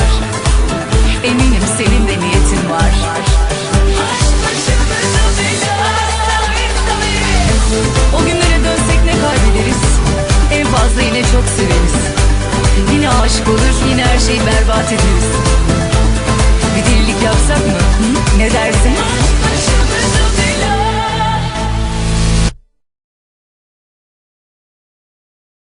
Var. Eminim senin de niyetin var. O günlere dönsek ne kaybederiz? En fazla yine çok severiz. Yine aşık olur yine her şeyi berbat ederiz.